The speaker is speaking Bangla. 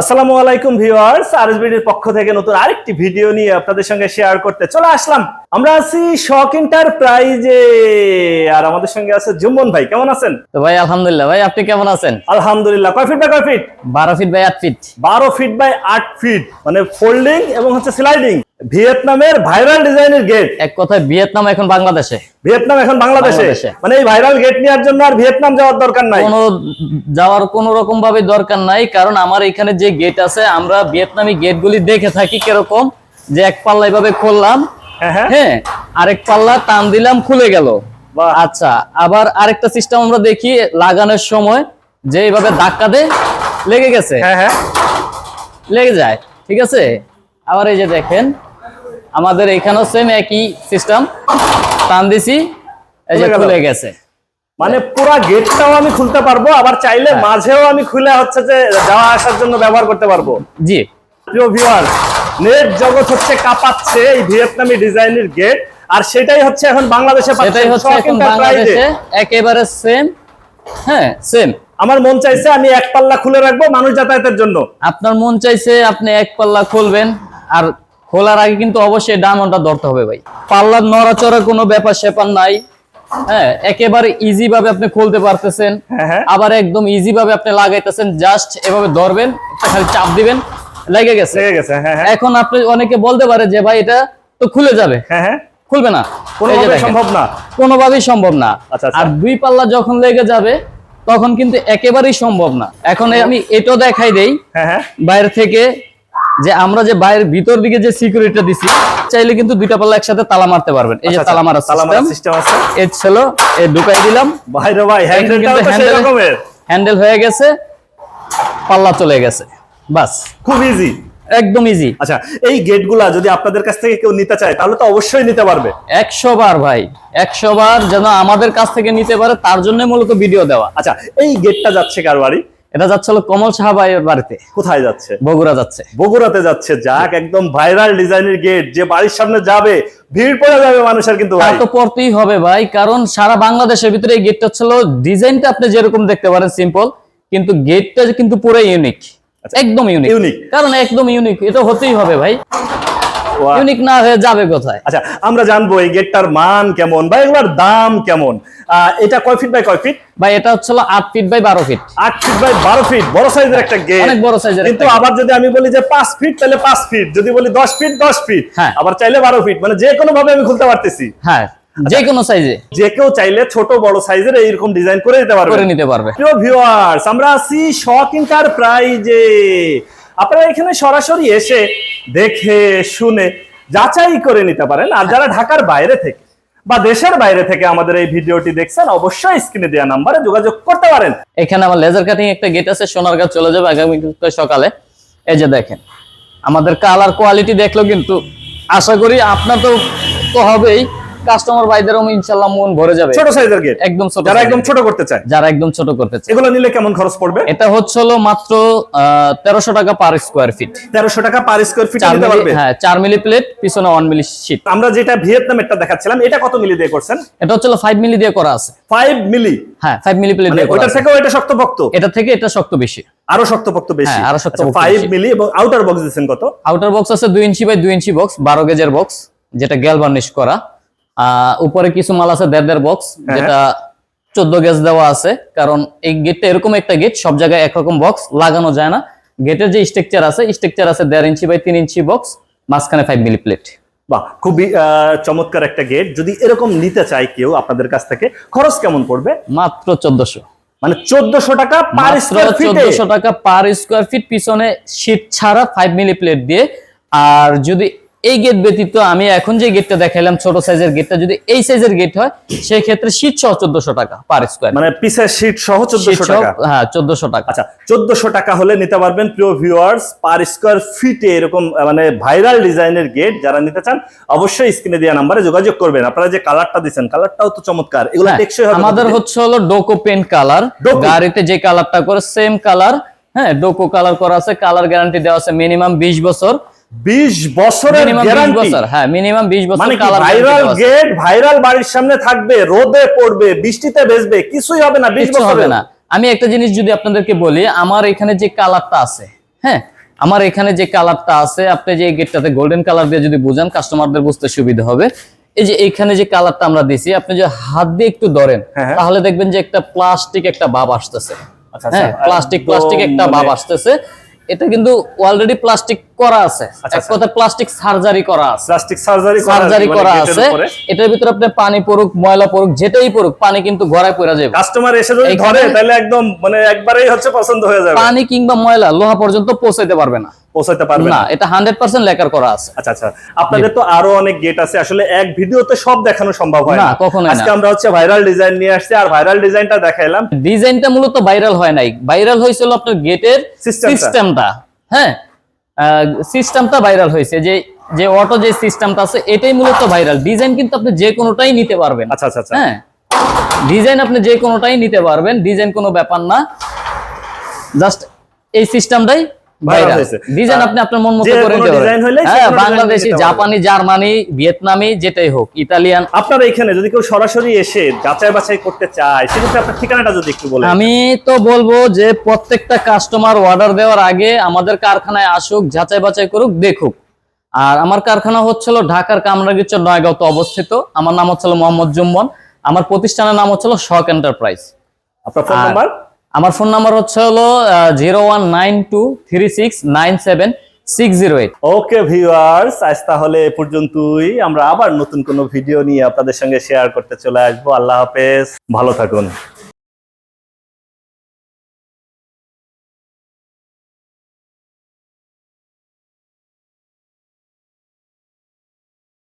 আসসালামু আলাইকুম ভিউয়ার্স আরএসবিডির পক্ষ থেকে নতুন আরেকটি ভিডিও নিয়ে আপনাদের সঙ্গে শেয়ার করতে চলে আসলাম। আমরা আছি শক এন্টারপ্রাইজে আর আমাদের সঙ্গে আছে জুম্মন ভাই কেমন আছেন? তো ভাই আলহামদুলিল্লাহ। ভাই আপনি কেমন আছেন? আলহামদুলিল্লাহ। কয় ফিট বাই কয় ফিট বারো ফিট বাই 8 ফিট বারো ফিট বাই 8 ফিট মানে ফোল্ডিং এবং হচ্ছে স্লাইডিং ভিয়েতনামের ভাইরাল ডিজাইনের গেট এক কথায় ভিয়েতনাম এখন বাংলাদেশে। ভিয়েতনাম এখন বাংলাদেশে। মানে এই ভাইরাল গেট নেওয়ার জন্য আর ভিয়েতনাম যাওয়ার দরকার নাই। কোনো যাওয়ার কোনো রকম ভাবে দরকার নাই কারণ আমার এখানে যে গেট আছে আমরা ভিয়েতনামি গেটগুলি দেখে থাকি কীরকম যে এক পাল্লা এভাবে খুললাম হ্যাঁ হ্যাঁ। হ্যাঁ আরেক পাল্লা টান দিলাম খুলে গেল। আচ্ছা আবার আরেকটা সিস্টেম আমরা দেখি লাগানোর সময় যে এইভাবে ধাক্কা দে লেগে গেছে। হ্যাঁ হ্যাঁ। লেগে যায় ঠিক আছে? আবার এই যে দেখেন আমাদের এখানেও সেম একই সিস্টেম টান দিছি এই যে খুলে গেছে। মানে পুরো গেটটাও আমি খুলতে পারব আবার চাইলে হ্যাঁ। মাঝেও আমি খুলে হচ্ছে যে যাওয়া আসার জন্য ব্যবহার করতে পারব। জি। প্রিয় ভিউয়ার নেট জগৎ হচ্ছে কাঁপাচ্ছে এই ভিয়েতনামি ডিজাইনের গেট আর সেটাই হচ্ছে এখন বাংলাদেশে সেটাই হচ্ছে এখন। বাংলাদেশে একেবারে সেম হ্যাঁ সেম আমার মন চাইছে আমি এক পাল্লা খুলে রাখব মানুষ যাতায়াতের জন্য। আপনার মন চাইছে আপনি এক পাল্লা খুলবেন আর খোলার আগে কিন্তু অবশ্যই ডায়মন্ডটা ধরতে হবে ভাই। পাল্লার নড়াচড়ার কোনো ব্যাপার স্যাপার নাই। হ্যাঁ একেবারে ইজি ভাবে আপনি খুলতে পারতেছেন। হ্যাঁ, হ্যাঁ। আবার একদম ইজি ভাবে আপনি লাগাইতেছেন জাস্ট এভাবে ধরবেন খালি চাপ দিবেন লেগে গেছে। লেগে গেছে হ্যাঁ হ্যাঁ। এখন আপনি অনেকে বলতে পারে যে ভাই এটা তো খুলে যাবে। হ্যাঁ হ্যাঁ। খুলবে না। সম্ভব না। কোনোভাবেই সম্ভব না। আচ্ছা, আচ্ছা। আর দুই পাল্লা যখন লেগে যাবে তখন কিন্তু একেবারেই সম্ভব না। এখন আমি এটাও দেখাই দেই। হ্যাঁ হ্যাঁ। বাইরে থেকে যে আমরা যে বাইরের ভিতর দিকে যে সিকিউরিটিটা দিছি চাইলে কিন্তু দুইটা পাল্লা একসাথে তালা মারতে পারবেন। এই যে আচ্ছা, তালা মারা তালা মারা সিস্টেম আছে। এই ছিল এই ঢুকাই দিলাম। ভাই রে ভাই হ্যান্ডেলটাও তো সেই হ্যান্ডেল রকমের। হ্যান্ডেল হয়ে গেছে পাল্লা চলে গেছে। বাস। খুব ইজি একদম ইজি আচ্ছা এই গেটগুলা যদি আপনাদের কাছ থেকে কেউ নিতে চায় তাহলে তো অবশ্যই নিতে পারবে। একশো বার ভাই একশো বার যেন আমাদের কাছ থেকে নিতে পারে তার জন্য মূলত ভিডিও দেওয়া। আচ্ছা এই গেটটা যাচ্ছে কার বাড়ি? এটা যাচ্ছে হলো কমল সাহাবাইয়ের বাড়িতে। কোথায় যাচ্ছে? বগুড়া যাচ্ছে। বগুড়াতে যাচ্ছে। যাক একদম ভাইরাল ডিজাইনের গেট যে বাড়ির সামনে যাবে ভিড় পড়ে যাবে মানুষের কিন্তু ভাই। তো পড়তেই হবে ভাই কারণ সারা বাংলাদেশের ভিতরে এই গেটটা ছিল ডিজাইনটা আপনি যেরকম দেখতে পারেন সিম্পল কিন্তু গেটটা কিন্তু পুরো ইউনিক একদম ইউনিক Unique। কারণ একদম ইউনিক এটা হতেই হবে ভাই। ইউনিক না হয়ে যাবে কোথায়? আচ্ছা আমরা জানব এই গেটটার মান কেমন বা এগুলোর দাম কেমন। এটা কয় ফিট বাই কয় ফিট? ভাই এটা হচ্ছে হলো আট ফিট বাই বারো ফিট। আট ফিট বাই বারো ফিট বড় সাইজের একটা গেট। অনেক বড় এর কিন্তু আবার যদি আমি বলি যে পাঁচ ফিট তাহলে পাঁচ ফিট। যদি বলি দশ ফিট দশ ফিট। হ্যাঁ। আবার চাইলে বারো ফিট। মানে যে কোনো ভাবে আমি খুলতে পারতেছি। হ্যাঁ যে কোনো সাইজে। যে কেউ চাইলে ছোট বড় সাইজের এইরকম ডিজাইন করে দিতে পারবে। করে নিতে পারবে। প্রিয় ভিউয়ার্স আমরা আছি শখ এন্টারপ্রাইজে আপনারা এখানে সরাসরি এসে দেখে, শুনে, যাচাই করে নিতে পারেন। আর যারা ঢাকার বাইরে থেকে বা দেশের বাইরে থেকে আমাদের এই ভিডিওটি দেখছেন, অবশ্যই স্ক্রিনে দেওয়া নাম্বারে যোগাযোগ করতে পারেন। এখানে আমার লেজার কাটিং একটা গেট আছে সোনারগাঁ চলে যাবে আগামী সকালে। এই যে দেখেন, আমাদের কালার কোয়ালিটি দেখল কিন্তু আশা করি আপনার তো হবেই। কাস্টমার ভাইদেরও ইনশাল্লাহ মন ভরে যাবে। ছোট সাইজের গেট একদম ছোট যারা একদম ছোট করতে চায়। যারা একদম ছোট করতে চায়। এগুলো নিলে কেমন খরচ পড়বে? এটা হচ্ছে হলো মাত্র তেরোশো টাকা পার স্কোয়ার ফিট তেরোশো টাকা পার স্কোয়ার ফিট নিতে পারবে? হ্যাঁ চার মিলি প্লেট পিছনে ওয়ান মিলি শীট আমরা যেটা ভিয়েতনামেরটা দেখাচ্ছিলাম এটা কত মিলি দিয়ে করছেন? এটা হচ্ছে ফাইভ মিলি দিয়ে করা আছে। Five milli? হ্যাঁ ফাইভ মিলি প্লেট মানে দিয়ে করা আছে। থেকেও এটা শক্তপোক্ত? এটা থেকে এটা শক্ত বেশি আরও শক্তপোক্ত বেশি? হ্যাঁ, আরও শক্তপোক্ত ফাইভ মিলি এবং আউটার বক্স দিচ্ছেন কত? আউটার বক্স আছে দুই ইঞ্চি বাই দুই ইঞ্চি বক্স বারো গেজের বক্স যেটা গ্যালভার্নিশ করা। উপরে কিছু মাল আছে দেড় দেড় বক্স হ্যাঁ। যেটা চোদ্দ গেজ দেওয়া আছে। কারণ এই গেটটা এরকম একটা গেট সব জায়গায় একরকম বক্স লাগানো যায় না। গেটের যে স্ট্রাকচার আছে স্ট্রাকচার আছে দেড় ইঞ্চি বাই তিন ইঞ্চি বক্স মাঝখানে ফাইভ মিলি প্লেট বাহ খুবই আহ, চমৎকার একটা গেট যদি এরকম নিতে চায় কেউ আপনাদের কাছ থেকে খরচ কেমন পড়বে? মাত্র চোদ্দশো। মানে চোদ্দশো টাকা পার স্কোয়ার ফিটে চোদ্দশো টাকা পার স্কোয়ার ফিট পিছনে শীত ছাড়া ফাইভ মিলি প্লেট দিয়ে। আর যদি এই গেট ব্যতীত আমি এখন যে গেটটা দেখাইলাম ছোট সাইজের গেটটা যদি এই সাইজের গেট হয় সেই ক্ষেত্রে শীত সহ চোদ্দশো টাকা পার স্কোয়ার মানে পিসের শীট সহ শীত চোদ্দশো টাকা। হ্যাঁ চোদ্দশো টাকা। আচ্ছা চোদ্দশো টাকা হলে নিতে পারবেন প্রিয় ভিউয়ার্স পার স্কোয়ার ফিটে এরকম মানে ভাইরাল ডিজাইনের গেট যারা নিতে চান অবশ্যই স্ক্রিনে দেওয়া নাম্বারে যোগাযোগ করবেন। আপনারা যে কালারটা দিচ্ছেন কালারটাও তো চমৎকার। এগুলো হ্যাঁ, টেকসই হবে আমাদের হচ্ছে হলো ডোকো পেন কালার গাড়িতে যে কালারটা করে সেম কালার হ্যাঁ ডোকো কালার করা আছে কালার গ্যারান্টি দেওয়া আছে মিনিমাম বিশ বছর। বিশ বছরের গ্যারান্টি হ্যাঁ মিনিমাম বিশ বছর মানে ভাইরাল গেট ভাইরাল বাড়ির সামনে থাকবে রোদে পড়বে বৃষ্টিতে ভেজবে কিছুই হবে না বিশ কিছু বছর। হবে না। আমি একটা জিনিস যদি আপনাদেরকে বলি আমার এখানে যে কালারটা আছে হ্যাঁ আমার এখানে যে কালারটা আছে আপনি যে গেটটাতে গোল্ডেন কালার দিয়ে যদি বুঝান কাস্টমারদের বুঝতে সুবিধা হবে। এই যে এখানে যে কালারটা আমরা দিছি আপনি যে হাত দিয়ে একটু ধরেন হ্যাঁ, হ্যাঁ। তাহলে দেখবেন যে একটা প্লাস্টিক একটা ভাব আসতেছে। আচ্ছা, আচ্ছা, হ্যাঁ প্লাস্টিক প্লাস্টিক একটা ভাব মানে- আসতেছে। এটা কিন্তু অলরেডি প্লাস্টিক করা আছে। এক কথা প্লাস্টিক সার্জারি করা আছে। প্লাস্টিক সার্জারি সার্জারি করা আছে। এটার ভিতরে আপনি পানি পড়ুক ময়লা পড়ুক যেটাই পড়ুক পানি কিন্তু গড়ায় পড়া যাবে। কাস্টমার এসে যদি ধরে তাহলে একদম মানে একবারেই হচ্ছে পছন্দ হয়ে যাবে। পানি কিংবা ময়লা লোহা পর্যন্ত পৌঁছাইতে পারবে না। পৌঁছাতে পারবে না এটা হান্ড্রেড পার্সেন্ট লেকার করা আছে। আচ্ছা আচ্ছা। আপনাদের তো আরও অনেক গেট আছে। আসলে এক ভিডিওতে সব দেখানো সম্ভব হয় না, না। কখনোই না। আজকে আমরা হচ্ছে ভাইরাল ডিজাইন নিয়ে আসছি। আর ভাইরাল ডিজাইনটা দেখাইলাম। ডিজাইনটা মূলত ভাইরাল হয় নাই। ভাইরাল হয়েছিল আপনার গেটের সিস্টেমটা হ্যাঁ? সিস্টেমটা ভাইরাল হয়েছে। যে যে অটো যে সিস্টেমটা আছে এটাই মূলত ভাইরাল ডিজাইন কিন্তু আপনি যে কোনোটাই নিতে পারবেন। আচ্ছা আচ্ছা আচ্ছা। হ্যাঁ? ডিজাইন আপনি যে কোনোটাই নিতে পারবেন। ডিজাইন কোনো ব্যাপার না। জাস্ট এই সিস্টেমটাই। ডিজাইন আহ, আপনি আপনার মন মতো করে নিতে design হলে পারবেন সে হ্যাঁ বাংলাদেশি জাপানি জার্মানি ভিয়েতনামি যেটাই হোক ইতালিয়ান। আপনার এখানে যদি কেউ সরাসরি এসে যাচাই বাছাই করতে চায় সেক্ষেত্রে আপনার ঠিকানাটা যদি একটু বলেন। আমি তো বলব যে প্রত্যেকটা কাস্টমার অর্ডার দেওয়ার আগে আমাদের কারখানায় আসুক যাচাই বাছাই করুক দেখুক। আর আমার কারখানা হচ্ছিল ঢাকার কামরাগিচ্ছ নয়গাঁওতে অবস্থিত। আমার নাম হচ্ছিল মোহাম্মদ জুম্মন আমার প্রতিষ্ঠানের নাম হচ্ছিল শক এন্টারপ্রাইজ। আপনার ফোন নাম্বার আমার ফোন নাম্বার হচ্ছে হলো zero one nine two three six nine seven six zero eight okay viewers আজ তাহলে এ পর্যন্তই। আমরা আবার নতুন কোনো ভিডিও নিয়ে আপনাদের সঙ্গে শেয়ার করতে চলে আসব। আল্লাহ হাফেজ। ভালো থাকুন।